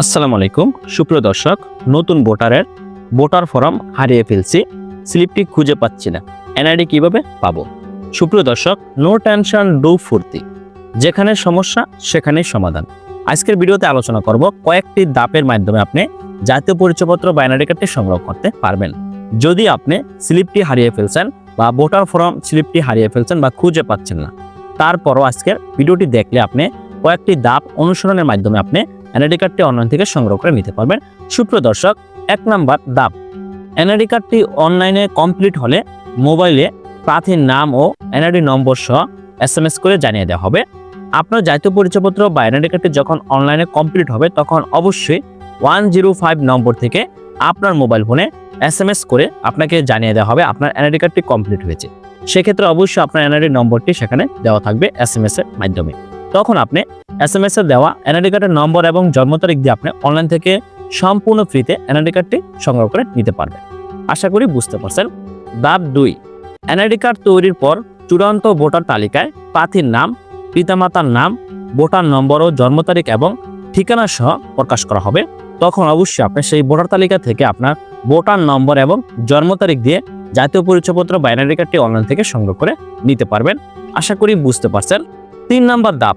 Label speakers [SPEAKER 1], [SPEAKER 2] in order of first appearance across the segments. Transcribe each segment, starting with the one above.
[SPEAKER 1] আসসালামু আলাইকুম। সুপ্রিয় দর্শক, নতুন ভোটারের ভোটার ফর্ম হারিয়ে ফেলছি। স্লিপটি খুঁজে পাচ্ছি না। এনআইডি কীভাবে পাবো? সুপ্রিয় দর্শক, নো টেনশন, ডু ফুর্তি। যেখানে সমস্যা, সেখানেই সমাধান। আজকের ভিডিওতে আলোচনা করব কয়েকটি দাপের মাধ্যমে আপনি জাতীয় পরিচয়পত্র বা এনআইডি কার্ডটি সংগ্রহ করতে পারবেন। যদি আপনি স্লিপটি হারিয়ে ফেলছেন বা ভোটার ফর্ম স্লিপটি হারিয়ে ফেলছেন বা খুঁজে পাচ্ছেন না, তারপরও আজকের ভিডিওটি দেখলে আপনি কয়েকটি দাপ অনুসরণের মাধ্যমে আপনি এনআইডি কার্ডটি অনলাইন থেকে সংগ্রহ করে নিতে পারবেন। সুপ্রিয় দর্শক, এক নাম্বার দাপ এনআইডি কার্ডটি অনলাইনে কমপ্লিট হলে মোবাইলে প্রার্থীর নাম ও এনআইডি নম্বর সহ এস এম এস করে জানিয়ে দেওয়া হবে। আপনার জাতীয় পরিচয়পত্র বা এনআইডি কার্ডটি যখন অনলাইনে কমপ্লিট হবে, তখন অবশ্যই ওয়ান জিরো ফাইভ নম্বর থেকে আপনার মোবাইল ফোনে এস এম এস করে আপনাকে জানিয়ে দেওয়া হবে আপনার এনআইডি কার্ডটি কমপ্লিট হয়েছে। সেক্ষেত্রে অবশ্যই আপনার এনআইডি নম্বরটি সেখানে দেওয়া থাকবে এস এম এস এর মাধ্যমে। তখন আপনি এস এম এস এ দেওয়া এনআইডি কার্ডের নম্বর এবং জন্ম তারিখ দিয়ে আপনি অনলাইন থেকে সম্পূর্ণ ফ্রিতে এনআইডি কার্ডটি সংগ্রহ করে নিতে পারবেন। আশা করি বুঝতে পারছেন। ধাপ দুই এনআইডি কার্ড তৈরির পর চূড়ান্ত ভোটার তালিকায় প্রার্থীর নাম, পিতামাতার নাম, ভোটার নম্বর ও জন্ম তারিখ এবং ঠিকানা সহ প্রকাশ করা হবে। তখন অবশ্যই আপনি সেই ভোটার তালিকা থেকে আপনার ভোটার নম্বর এবং জন্ম তারিখ দিয়ে জাতীয় পরিচয়পত্র বা এনআইডি কার্ডটি অনলাইন থেকে সংগ্রহ করে নিতে পারবেন। আশা করি বুঝতে পারছেন। তিন নাম্বার ধাপ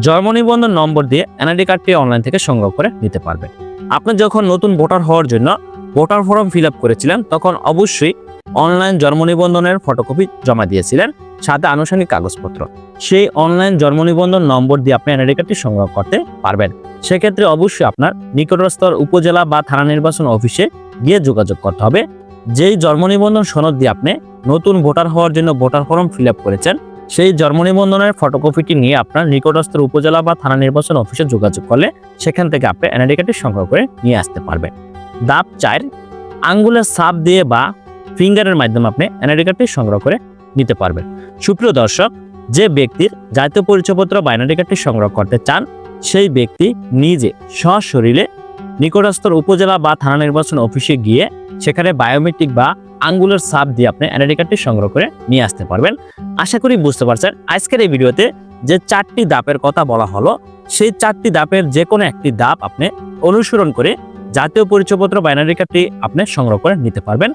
[SPEAKER 1] জন্ম নিবন্ধন নম্বর দিয়ে এনআইডি কার্ডটি অনলাইন থেকে সংগ্রহ করে নিতে পারবেন। আপনি যখন নতুন ভোটার হওয়ার জন্য ভোটার ফর্ম ফিল করেছিলেন, তখন অবশ্যই অনলাইন জন্ম নিবন্ধনের ফটোকপি জমা দিয়েছিলেন, সাথে আনুষ্ঠানিক কাগজপত্র। সেই অনলাইন জন্ম নিবন্ধন নম্বর দিয়ে আপনি এনআইডি কার্ডটি সংগ্রহ করতে পারবেন। সেক্ষেত্রে অবশ্যই আপনার নিকটস্থ উপজেলা বা থানা নির্বাচন অফিসে গিয়ে যোগাযোগ করতে হবে। যেই জন্ম নিবন্ধন সনদ দিয়ে আপনি নতুন ভোটার হওয়ার জন্য ভোটার ফর্ম ফিল করেছেন সেই জন্ম নিবন্ধনের ফটোকপিটি নিয়ে আপনার নিকটস্থ উপজেলা বা থানা নির্বাচন অফিসে যোগাযোগ করলে সেখান থেকে আপনি এনআইডি কার্ডটি সংগ্রহ করে নিয়ে আসতে পারবেন। দাপ চার, আঙ্গুলের ছাপ দিয়ে বা ফিঙ্গারের মাধ্যমে আপনি এনআইডি কার্ডটি সংগ্রহ করে নিতে পারবেন। সুপ্রিয় দর্শক, যে ব্যক্তির জাতীয় পরিচয়পত্র বা এনআইডি কার্ডটি সংগ্রহ করতে চান, সেই ব্যক্তি নিজে সশরীরে নিকটস্থ উপজেলা বা থানা নির্বাচন অফিসে গিয়ে সেখানে বায়োমেট্রিক বা আঙ্গুলের ছাপ দিয়ে আপনি এনআইডি কার্ডটি সংগ্রহ করে নিয়ে আসতে পারবেন। আশা করি বুঝতে পারছেন, আজকের এই ভিডিওতে যে চারটি দাপের কথা বলা হলো, সেই চারটি দাপের যে কোনো একটি দাপ আপনি অনুসরণ করে জাতীয় পরিচয়পত্র বা এনআইডি কার্ডটি আপনি সংগ্রহ করে নিতে পারবেন।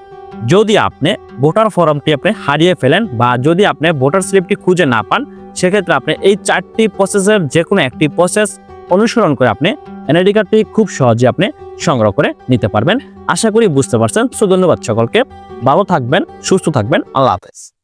[SPEAKER 1] যদি আপনি ভোটার ফর্মটি আপনি হারিয়ে ফেলেন বা যদি আপনি ভোটার স্লিপটি খুঁজে না পান, সেক্ষেত্রে আপনি এই চারটি প্রসেসের যে কোনো একটি প্রসেস অনুসরণ করে আপনি এনআইডি কার্ডটি খুব সহজে আপনি সংগ্রহ করে নিতে পারবেন। আশা করি বুঝতে পারছেন। সো ধন্যবাদ সকলকে। ভালো থাকবেন, সুস্থ থাকবেন। আল্লাহ হাফেজ।